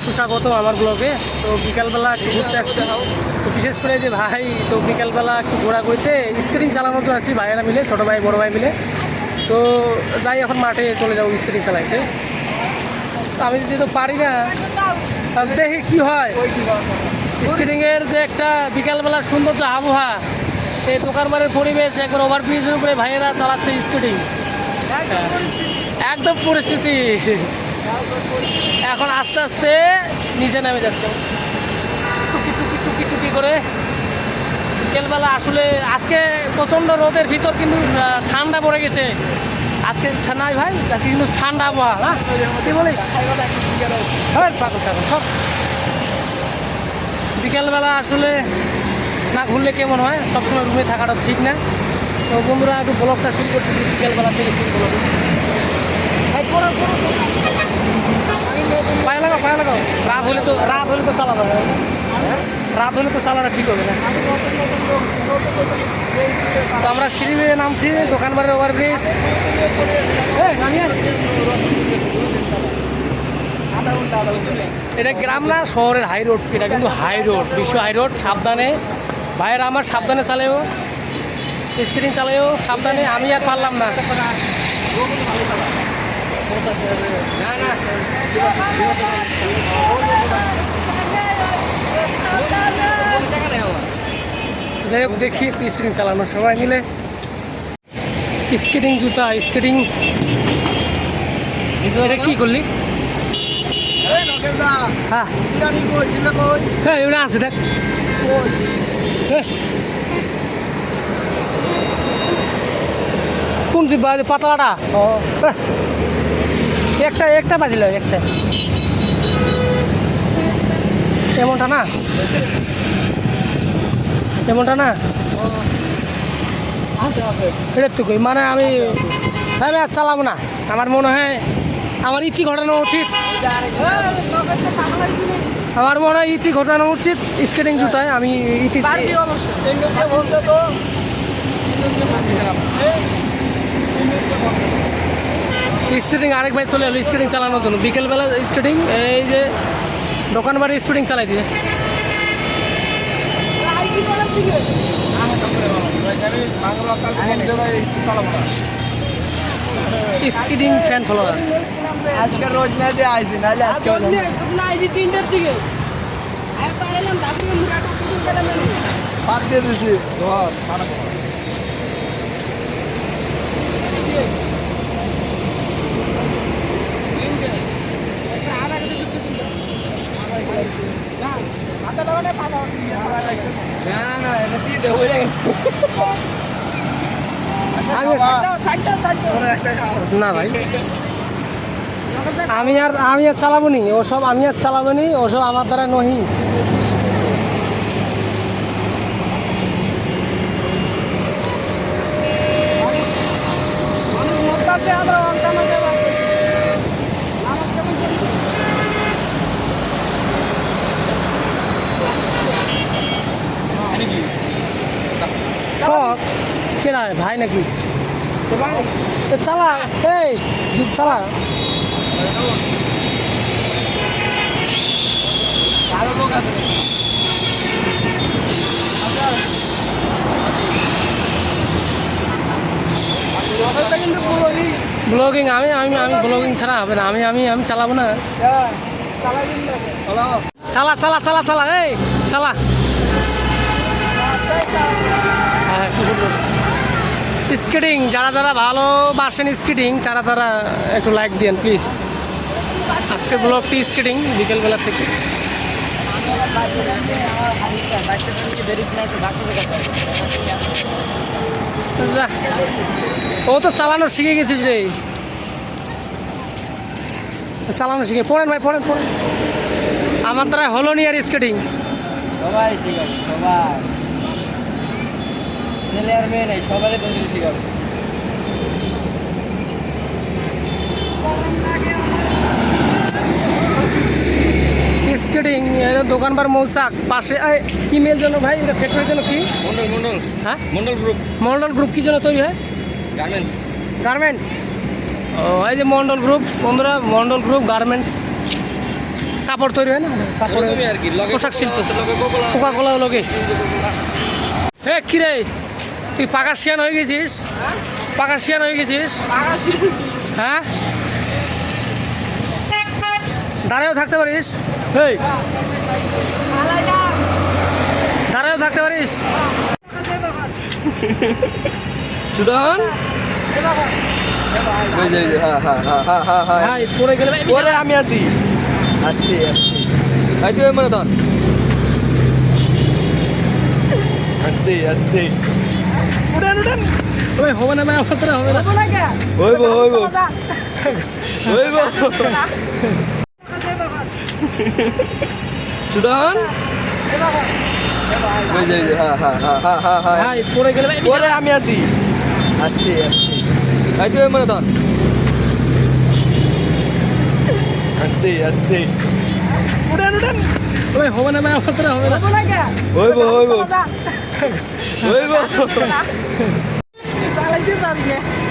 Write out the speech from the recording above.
সুস্বাগত আমার ব্লগে তো বিকালবেলা একটু ঘুরতে আসছি তো বিশেষ করে যে ভাই, তো বিকালবেলা একটু ঘোরা করতে স্কেটিং চালানোর জন্য আসছি ভাইয়েরা মিলে, ছোটো ভাই, বড় ভাই মিলে। তো যাই এখন মাঠে চলে যাব স্কেটিং চালাইতে। আমি যেহেতু পারি না দেখি কি হয়। স্কেটিংয়ের যে একটা বিকালবেলা সুন্দর যে আবহাওয়া, এই দোকানবারের পরিবেশ, একবার ওভারব্রিজের উপরে ভাইয়েরা চালাচ্ছে স্কেটিং একদম পরিস্থিতি। এখন আস্তে আস্তে নিচে নেমে যাচ্ছে। টুকি টুকি টুকি টুকি করে বিকেলবেলা আসলে আজকে প্রচণ্ড রোদের ভিতর কিন্তু ঠান্ডা পড়ে গেছে। আজকে নাই ভাই আজকে কিন্তু ঠান্ডা আবহাওয়া না? কি বলিস? হ্যাঁ, পাগল ছাগল, সব। বিকেলবেলা আসলে না ঘুরলে কেমন হয়? সবসময় রুমে থাকাটা ঠিক না। তো বন্ধুরা একটু ব্লগটা শুরু করছি বিকেলবেলা থেকে শুরু করব ভাই, করো, করো, করো। পায়ে লাগাও পায়ে লাগাও রাত হলে তো রাত হলে তো চালানো হবে রাত হলে তো চালানো ঠিক হবে না। তো আমরা সিঁড়ি বেয়ে নামছি, দোকানবাড়ির ওভার ব্রিজ এটা গ্রাম না, শহরের হাই রোড এটা কিন্তু হাই রোড বিশ্ব হাই রোড সাবধানে। ভাইয়েরা আমার সাবধানে চালাইও স্ক্রিন চালাইও সাবধানে। আমি আর পারলাম না। যাই হোক, দেখি একটু স্কেটিং চালানো, সবাই মিলে। স্কেটিং জুতা, স্কেটিং। এটা কি করলি? হ্যাঁ। হ্যাঁ আছে, দেখ। হ্যাঁ। কোন যে পাতলাটা? হ্যাঁ। একটা একটা বাজিল একটা। এমনটা না? এমনটা না? এটা তো মানে আমি আমি আর চালাবো না। আমার মনে হয় আমার ইতি ঘটানো উচিত। আমার মনে হয় ইতি ঘটানো উচিত স্কেটিং জুতায় আমি ইতি স্কেটিং আরেক ভাই চলে এলো স্কেটিং চালানোর জন্য। বিকেলবেলা স্কেটিং এই যে দোকান বাড়ি স্পিডিং চালাই দিয়ে। স্কিডিং ফ্যান ফলোয়ার আজকে রোজ ম্যাচে আইছি নাহলে আজকে পাঁচ দিয়ে দিছি ধর না না এটা সিধে হয়ে গেছে আমি তোর একটা খাও না ভাই। আমি আর আমি আর চালাবো নি। ওসব আমি আর চালাবো নি। ওসব আমার দ্বারা নহি শখ কেনা ভাই নাকি? চালা, এই চালা। ব্লগিং আমি আমি আমি ব্লগিং ছাড়া হবে না। আমি আমি আমি চালাবো না। চালা চালা চালা চালা, এই, চালা। স্কেটিং, যারা যারা ভালোবাসেন স্কেটিং, তারা তারা একটু লাইক দিন প্লিজ আজকের ব্লগটি স্কেটিং, বিকেলবেলা থেকে। ও তো চালানো শিখে গেছিস রে চালানো শিখে, পড়েন ভাই, পড়েন পড়েন। আমার দ্বারা হলো নি আর স্কেটিং। সবাই শিখাবে সবাই। ছেলে আর মেয়ে নেই সবারই তুমি শিখাবে স্কেটিং দোকানবার মৌসাক পাশে এই, কি মেল জন্য ভাই এটা ফ্যাক্টরির জন্য কি? মন্ডল মন্ডল হ্যাঁ? মন্ডল গ্রুপ মন্ডল গ্রুপ কি জন্য তৈরি হয়? গার্মেন্টস গার্মেন্টস ও এই যে মন্ডল গ্রুপ বন্ধুরা মন্ডল গ্রুপ গার্মেন্টস কাপড় তৈরি হয় না? কাপড় পোশাক শিল্প। কোকা কোলা লোকে হে কিরে? তুই পাকার শিয়ান হয়ে গেছিস? পাকার শিয়ান হয়ে গেছিস? হ্যাঁ? দাঁড়ায়ও থাকতে পারিস? এই দাঁড়ায়ও থাকতে পারিস? সুদন? হ্যাঁ আমি আছি আসতে আসতে ভাই, তুই মনে ধর। আস্তে আস্তে উড়ান উড়ান ওই হবে না আমার দ্বারা হবে না। হইব হইব। হইব সুদন আমি আছি আস্তে আস্তে ভাই তুই মনে ধর আস্তে আস্তে উড়ান উড়ান ওই হবে না আমার দ্বারা হবে না হইব হইব। হইব। চালাইতে পারি না